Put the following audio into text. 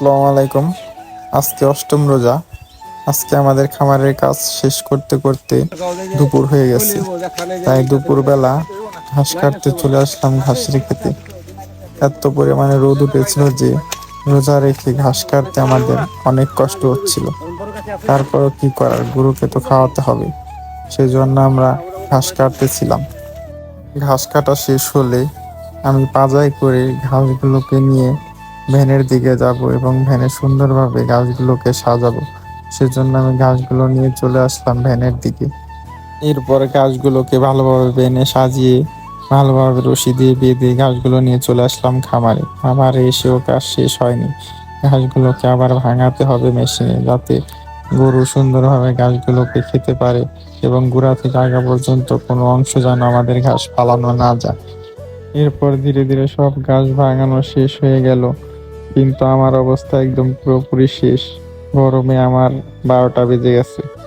আসসালামু আলাইকুম। আজকে অষ্টম রোজা। আজকে আমাদের খামারের কাজ শেষ করতে করতে দুপুর হয়ে গেছে। তাই দুপুরবেলা ঘাস কাটতে চলে আসলাম ঘাসের খেতে এত পরিমাণে রোদ উঠেছিল যে রোজা রেখে ঘাস কাটতে আমাদের অনেক কষ্ট হচ্ছিল। তারপরও কি করার? গরুকে তো খাওয়াতে হবে। সেই জন্য আমরা ঘাস কাটতেছিলাম। ঘাস কাটা শেষ হলে আমি পাজাই করে ঘাসগুলোকে নিয়ে ভ্যানের দিকে যাব এবং ভ্যানে সুন্দরভাবে গাছগুলোকে সাজাবো। সেজন্য আমি গাছগুলো নিয়ে চলে আসলাম ভ্যানের দিকে। এরপর গাছগুলোকে ভালোভাবে ভ্যানে সাজিয়ে, ভালোভাবে রশি দিয়ে বেঁধে গাছগুলো নিয়ে চলে আসলাম খামারে। খামারে এসেও কাজ শেষ হয়নি। ঘাসগুলোকে আবার ভাঙাতে হবে মেশিনে যাতে গরু সুন্দরভাবে ঘাসগুলোকে খেতে পারে এবং গোড়া থেকে আগা পর্যন্ত কোনো অংশ যেন আমাদের ঘাস ফালানো না যায়। এরপর ধীরে ধীরে সব গাছ ভাঙানো শেষ হয়ে গেল। কিন্তু আমার অবস্থা একদম পুরোপুরি শেষ। গরমে আমার বারোটা বেজে গেছে।